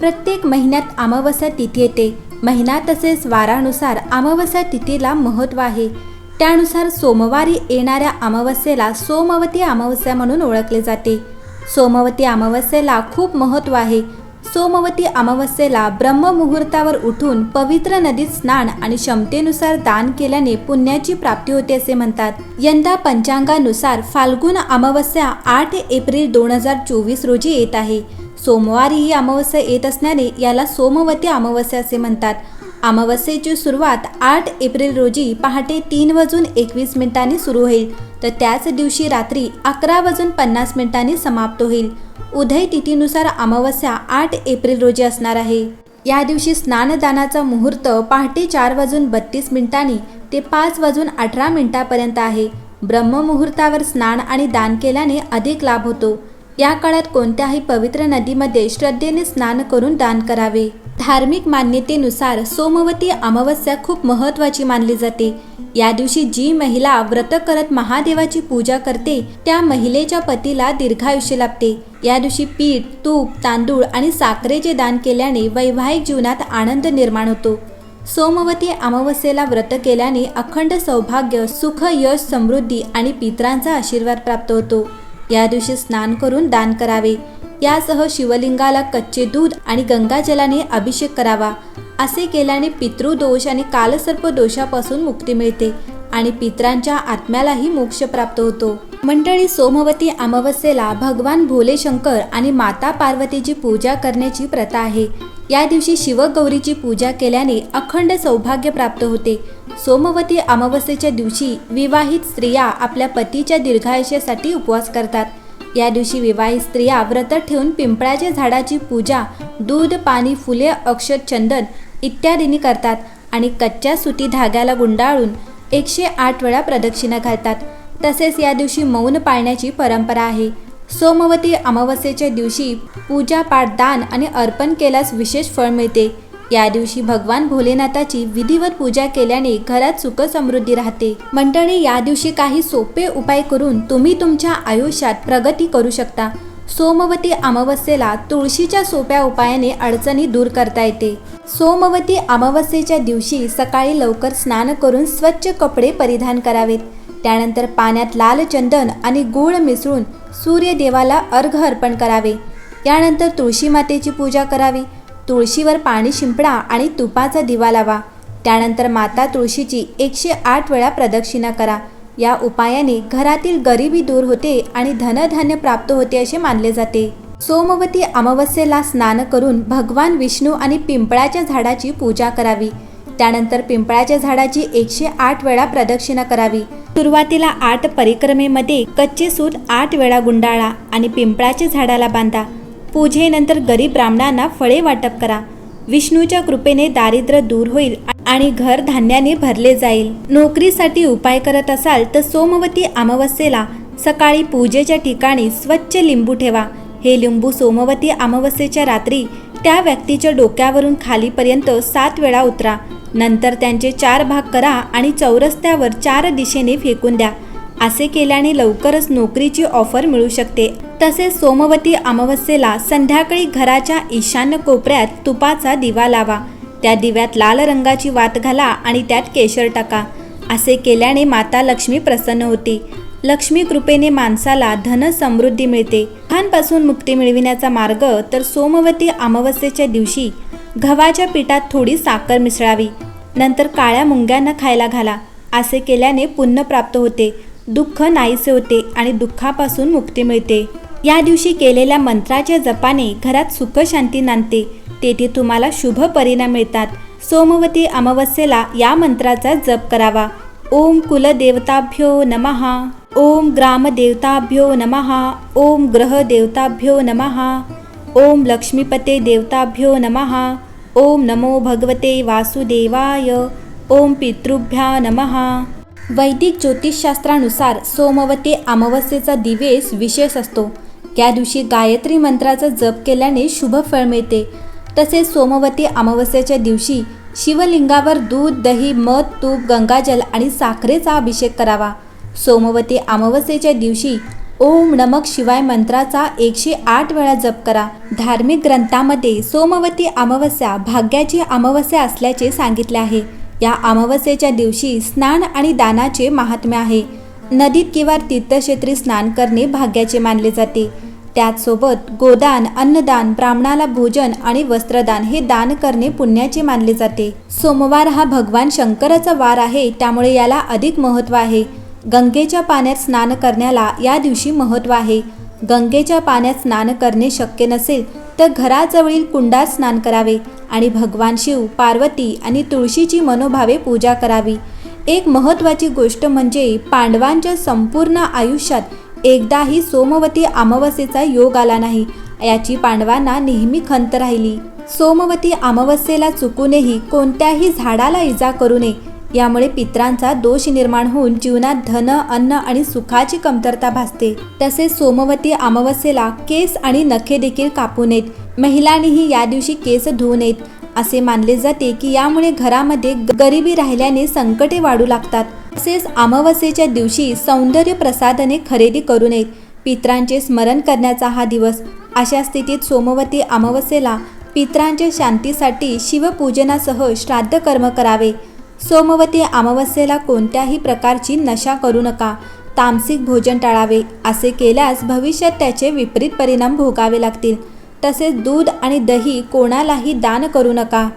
प्रत्येक महिन्यात अमावस्या तिथी येते. महिना तसेच वारानुसार अमावस्या तिथीला महत्त्व आहे. त्यानुसार सोमवारी येणाऱ्या अमावस्येला सोमवती अमावस्या म्हणून ओळखले जाते. सोमवती अमावस्येला खूप महत्त्व आहे. सोमवती अमावस्येला ब्रह्ममुहूर्तावर उठून पवित्र नदीत स्नान आणि क्षमतेनुसार दान केल्याने पुण्याची प्राप्ती होते असे म्हणतात. यंदा पंचांगानुसार फाल्गुन अमावस्या आठ एप्रिल दोन हजार चोवीस रोजी येत आहे. सोमवारी ही अमावस्या येत असल्याने याला सोमवती अमावस्या असे म्हणतात. अमावस्येची सुरुवात आठ एप्रिल रोजी पहाटे तीन वाजून एकवीस मिनिटांनी सुरू होईल. तर त्याच दिवशी रात्री अकरा वाजून पन्नास मिनिटांनी समाप्त होईल. उदय तिथीनुसार अमावस्या आठ एप्रिल रोजी असणार आहे. या दिवशी स्नानदानाचा मुहूर्त पहाटे चार वाजून बत्तीस मिनिटांनी ते पाच वाजून अठरा मिनिटापर्यंत आहे. ब्रह्ममुहूर्तावर स्नान आणि दान केल्याने अधिक लाभ होतो. या काळात कोणत्याही पवित्र नदीमध्ये श्रद्धेने स्नान करून दान करावे. धार्मिक मान्यतेनुसार सोमवती अमावस्या खूप महत्त्वाची मानली जाते. या दिवशी जी महिला व्रत करत महादेवाची पूजा करते त्या महिलेच्या पतीला दीर्घायुष्य लाभते. या दिवशी पीठ तूप तांदूळ आणि साखरेचे दान केल्याने वैवाहिक जीवनात आनंद निर्माण होतो. सोमवती अमावस्येला व्रत केल्याने अखंड सौभाग्य सुख यश समृद्धी आणि पित्रांचा आशीर्वाद प्राप्त होतो. या दिवशी स्नान करून दान करावे. यासह शिवलिंगाला कच्चे दूध आणि गंगाजलाने अभिषेक करावा. असे केल्याने पितृदोष आणि कालसर्प दोषापासून मुक्ती मिळते आणि पित्रांच्या आत्म्यालाही मोक्ष प्राप्त होतो. मंडळी सोमवती अमावस्येला भगवान भोले शंकर आणि माता पार्वतीची पूजा करण्याची प्रथा आहे. या दिवशी शिवगौरीची पूजा केल्याने अखंड सौभाग्य प्राप्त होते. सोमवती अमावस्येच्या दिवशी विवाहित स्त्रिया आपल्या पतीच्या दीर्घायुष्यासाठी उपवास करतात. या दिवशी विवाहित स्त्रिया व्रत ठेवून पिंपळाच्या झाडाची पूजा दूध पाणी फुले अक्षत चंदन इत्यादींनी करतात आणि कच्च्या सुती धाग्याला गुंडाळून एकशे आठ वेळा प्रदक्षिणा घालतात. तसेच या दिवशी मौन पाळण्याची परंपरा आहे. सोमवती अमावस्येच्या दिवशी पूजा पाठ दान आणि अर्पण केल्यास विशेष फळ मिळते. या दिवशी भगवान भोलेनाथाची विधिवत पूजा केल्याने घरात सुख समृद्धी राहते. मंडळी या दिवशी काही सोपे उपाय करून तुम्ही तुमच्या आयुष्यात प्रगती करू शकता. सोमवती अमावस्येला तुळशीच्या सोप्या उपायाने अडचणी दूर करता येते. सोमवती अमावस्येच्या दिवशी सकाळी लवकर स्नान करून स्वच्छ कपडे परिधान करावेत. त्यानंतर पाण्यात लाल चंदन आणि गूळ मिसळून सूर्यदेवाला अर्घ अर्पण करावे. यानंतर तुळशी मातेची पूजा करावी. तुळशीवर पाणी शिंपडा आणि तुपाचा दिवा लावा. त्यानंतर माता तुळशीची एकशे आठ वेळा प्रदक्षिणा करा. या उपायाने घरातील गरिबी दूर होते आणि धनधान्य प्राप्त होते असे मानले जाते. सोमवती अमावस्येला स्नान करून भगवान विष्णू आणि पिंपळाच्या झाडाची पूजा करावी. त्यानंतर पिंपळाच्या झाडाची एकशे आठ वेळा प्रदक्षिणा करावी. सुरुवातीला आठ परिक्रमेमध्ये कच्चे सूत आठ वेळा गुंडाळा आणि पिंपळाच्या झाडाला बांधा. पूजेनंतर गरीब ब्राह्मणांना फळे वाटप करा. विष्णूच्या कृपेने दारिद्र्य दूर होईल आणि घर धान्याने भरले जाईल. नोकरीसाठी उपाय करत असाल तर सोमवती अमावस्येला सकाळी पूजेच्या ठिकाणी स्वच्छ लिंबू ठेवा. हे लिंबू सोमवती अमावस्येच्या रात्री त्या व्यक्तीच्या डोक्यावरून खालीपर्यंत सात वेळा उतरा. नंतर त्यांचे चार भाग करा आणि चौरस्त्यावर चार दिशेने फेकून द्या. असे केल्याने लवकरच नोकरीची ऑफर मिळू शकते. तसेच सोमवती अमावस्येला संध्याकाळी घराच्या ईशान्य कोपऱ्यात तुपाचा दिवा लावा. त्या दिव्यात लाल रंगाची वात घाला आणि त्यात केशर टाका. असे केल्याने माता लक्ष्मी प्रसन्न होती. लक्ष्मी कृपेने माणसाला धन समृद्धी मिळते. खांपासून मुक्ती मिळविण्याचा मार्ग तर सोमवती अमावस्येच्या दिवशी गव्हाच्या पिठात थोडी साखर मिसळावी. नंतर काळ्या मुंग्यांना खायला घाला. असे केल्याने पुण्य प्राप्त होते. दुःख नाहीसे होते आणि दुःखापासून मुक्ती मिळते. या दिवशी केलेल्या मंत्राच्या जपाने घरात सुखशांती नांदते. तेथे तुम्हाला शुभ परिणाम मिळतात. सोमवती अमावस्येला या मंत्राचा जप करावा. ओम कुलदेवताभ्यो नमहा ओम ग्रामदेवताभ्यो नमहा ओम ग्रहदेवताभ्यो नमहा ओम लक्ष्मीपते देवताभ्यो नमहा ओम नमो भगवते वासुदेवाय. ओम पितृभ्या नमहा वैदिक ज्योतिषशास्त्रानुसार सोमवती अमावस्येचा दिवेस विशेष असतो. या दिवशी गायत्री मंत्राचा जप केल्याने शुभ फळ मिळते. तसेच सोमवती अमावस्याच्या दिवशी शिवलिंगावर दूध दही मध तूप गंगाजल आणि साखरेचा अभिषेक करावा. सोमवती अमावस्येच्या दिवशी ओम नमक शिवाय मंत्राचा एकशे आठ वेळा जप करा. धार्मिक ग्रंथामध्ये सोमवती अमावस्या भाग्याची अमावस्या असल्याचे सांगितले आहे. या अमावस्येच्या दिवशी स्नान आणि दानाचे महात्म्य आहे. नदीत किंवा तीर्थक्षेत्री स्नान करणे भाग्याचे मानले जाते. त्याचसोबत गोदान अन्नदान ब्राह्मणाला भोजन आणि वस्त्रदान हे दान करणे पुण्याचे मानले जाते. सोमवार हा भगवान शंकराचा वार आहे त्यामुळे याला अधिक महत्त्व आहे. गंगेच्या पाण्यात स्नान करण्याला या दिवशी महत्त्व आहे. गंगेच्या पाण्यात स्नान करणे शक्य नसेल तर घराजवळील कुंडात स्नान करावे आणि भगवान शिव पार्वती आणि तुळशीची मनोभावे पूजा करावी. एक महत्त्वाची गोष्ट म्हणजे पांडवांच्या संपूर्ण आयुष्यात एकदाही सोमवती अमावस्येचा योग आला नाही. याची पांडवांना नेहमी खंत राहिली. सोमवती अमावस्येला चुकूनही कोणत्याही झाडाला इजा करू नये. यामुळे पित्रांचा दोष निर्माण होऊन जीवनात धन अन्न आणि सुखाची कमतरता भासते. तसेच सोमवती अमावस्येला केस आणि नखे देखील कापू नयेत. महिलांनीही या दिवशी केस धुवू नयेत. असे मानले जाते की यामुळे घरामध्ये गरिबी राहिल्याने संकटे वाढू लागतात. तसेच अमावस्येच्या दिवशी सौंदर्य प्रसाधने खरेदी करू नयेत. पित्रांचे स्मरण करण्याचा हा दिवस. अशा स्थितीत सोमवती अमावस्येला पित्रांच्या शांतीसाठी शिवपूजनासह श्राद्ध कर्म करावे. सोमवती अमावस्येला कोणत्याही प्रकारची नशा करू नका. तामसिक भोजन टाळावे. असे केल्यास भविष्यात त्याचे विपरीत परिणाम भोगावे लागतील. तसेच दूध आणि दही कोणालाही दान करू नका.